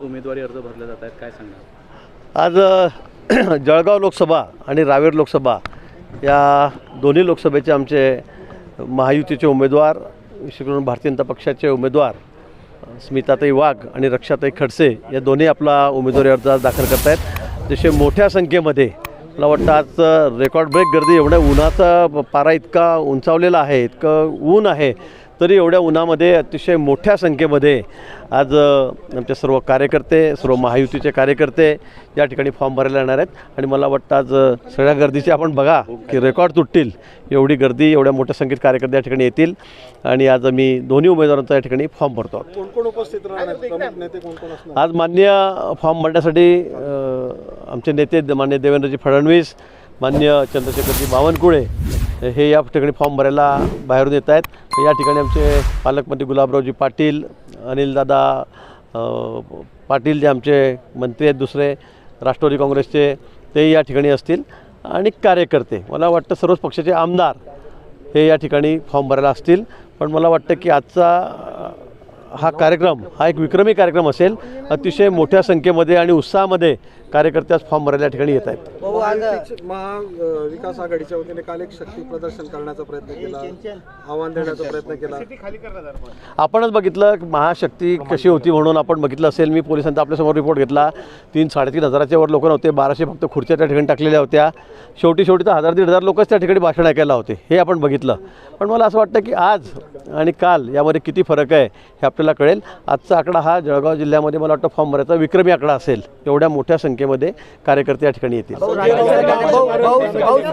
उमेदवारी अर्ज भरले जात आहेत काय सांगणार? आज जळगाव लोकसभा आणि रावेर लोकसभा या दोन्ही लोकसभेचे आमचे महायुतीचे उमेदवार विशेष करून भारतीय जनता पक्षाचे उमेदवार स्मिताताई वाघ आणि रक्षाताई खडसे या दोन्ही आपला उमेदवारी अर्ज आज दाखल करत आहेत जसे मोठ्या संख्येमध्ये मला वाटतं आज रेकॉर्ड ब्रेक गर्दी एवढ्या उन्हाचा पारा इतका उंचावलेला आहे इतकं ऊन आहे तरी एवढ्या उन्हामध्ये अतिशय मोठ्या संख्येमध्ये आज आमचे सर्व कार्यकर्ते सर्व महायुतीचे कार्यकर्ते या ठिकाणी फॉर्म भरायला येणार आहेत. आणि मला वाटतं आज सगळ्या गर्दीची आपण बघा की रेकॉर्ड तुटतील. एवढी गर्दी एवढ्या मोठ्या संख्येत कार्यकर्ते या ठिकाणी येतील. आणि आज आम्ही दोन्ही उमेदवारांचा या ठिकाणी फॉर्म भरतो आहोत. कोण कोण उपस्थित राहणार? प्रमुख नेते कोण कोण असणार? आज मान्य फॉर्म भरण्यासाठी आमचे नेते मान्य देवेंद्रजी फडणवीस मान्य चंद्रशेखरजी बावनकुळे हे या ठिकाणी फॉर्म भरायला बाहेरून येत आहेत. या ठिकाणी आमचे पालकमंत्री गुलाबरावजी पाटील अनिलदादा पाटील जे आमचे मंत्री आहेत दुसरे राष्ट्रवादी काँग्रेसचे ते या ठिकाणी असतील. आणि कार्यकर्ते मला वाटतं सर्वच पक्षाचे आमदार हे या ठिकाणी फॉर्म भरायला असतील. पण मला वाटतं की आजचा हा कार्यक्रम हा एक विक्रमी कार्यक्रम असेल. अतिशय मोठ्या संख्येमध्ये आणि उत्साहामध्ये कार्यकर्ते आज फॉर्म भरायला या ठिकाणी येत आहेत. महाविकास आघाडीच्या वतीने काल एक शक्ती प्रदर्शन करण्याचा प्रयत्न केला. आव्हान देण्याचा प्रयत्न केला. आपणच बघितलं की महाशक्ती कशी होती म्हणून आपण बघितलं असेल. मी पोलिसांचा आपल्यासमोर रिपोर्ट घेतला. तीन साडेतीन हजाराच्या वर लोक नव्हते. बाराशे फक्त खुर्च्या त्या ठिकाणी टाकलेल्या होत्या. शेवटी शेवटी तर हजार दीड हजार लोकच त्या ठिकाणी भाषण ऐकायला होते. हे आपण बघितलं. पण मला असं वाटतं की आज आणि काल यामध्ये किती फरक आहे हे आपल्याला कळेल. आजचा आकडा हा जळगाव जिल्ह्यामध्ये मला वाटतं फॉर्म भरायचा विक्रमी आकडा असेल. एवढ्या मोठ्या संख्येमध्ये कार्यकर्ते या ठिकाणी येतील.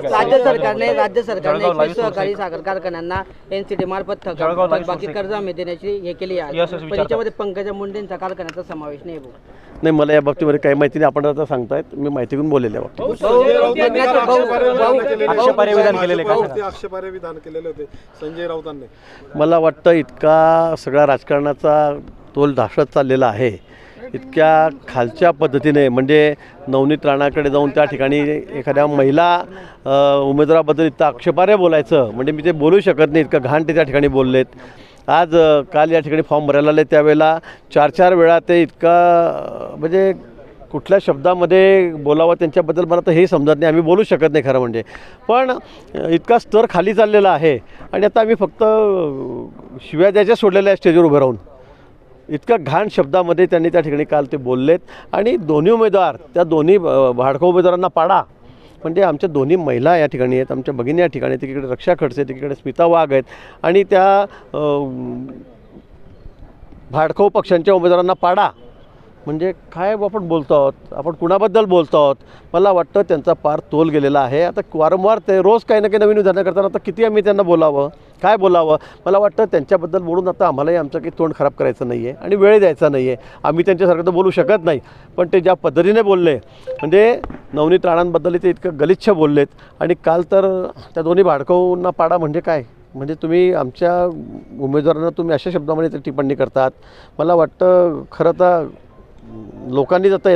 राज्य सरकारने राज्य सरकारने एकवीस सहकारी साखर कारखान्यांना एनसीटी मार्फत थक- थकबाकी कर्ज आम्ही देण्याची हे केली आहे. पण याच्यामध्ये पंकजा मुंडेंचा कारखान्याचा समावेश नाही भाऊ. नाही मला या बाबतीमध्ये काही माहिती नाही. आपण आता सांगतायत. मी माहिती घेऊन बोललेल्या बाबतीत. संजय राऊतांनी. मला वाटतं इतका सगळा राजकारणाचा तोल ढासळत चाललेला आहे. इतक्या खालच्या पद्धतीने म्हणजे नवनीत राणाकडे जाऊन त्या ठिकाणी एखाद्या महिला उमेदवाराबद्दल इतकं आक्षेपार्ह बोलायचं म्हणजे मी ते बोलू शकत नाही इतकं घाण ते त्या ठिकाणी बोललेत. आज काल या ठिकाणी फॉर्म भरायला आले त्यावेळेला चार चार वेळा ते इतका म्हणजे कुठल्या शब्दामध्ये बोलावं त्यांच्याबद्दल मला तर हे समजत नाही आम्ही बोलू शकत नाही खरं म्हणजे. पण इतका स्तर खाली चाललेला आहे आणि आता आम्ही फक्त शिव्या द्यायच्या सोडलेल्या आहे स्टेजवर उभं राहून. इतक्या घाण शब्दामध्ये त्यांनी त्या ठिकाणी काल ते बोललेत. आणि दोन्ही उमेदवार त्या दोन्ही अ, भाडखो उमेदवारांना पाडा. म्हणजे आमच्या दोन्ही महिला या ठिकाणी आहेत आमच्या भगिनी या ठिकाणी तिकडे रक्षा खडसे तिकडे स्मिता वाघ आहेत. आणि त्या अ, भाडखाऊ पक्षांच्या उमेदवारांना पाडा. म्हणजे काय आपण बोलतो आहोत? आपण कुणाबद्दल बोलतो आहोत? मला वाटतं त्यांचा पार तोल गेलेला आहे. आता वारंवार ते रोज काही ना काही नवीन विधानं करताना आता किती आम्ही त्यांना बोलावं? काय बोलावं? मला वाटतं त्यांच्याबद्दल बोलून आता आम्हालाही आमचं काही तोंड खराब करायचं नाही आहे आणि वेळ द्यायचा नाही आहे आम्ही त्यांच्यासारखं तर बोलू शकत नाही. पण ते ज्या पद्धतीने बोलले म्हणजे नवनीत राणांबद्दल ते इतकं गलिच्छ बोललेत. आणि काल तर त्या दोन्ही भाडकवूंना पाडा म्हणजे काय? म्हणजे तुम्ही आमच्या उमेदवारांना तुम्ही अशा शब्दामध्ये ते टिप्पणी करतात. मला वाटतं खरं तर लोकांनी आता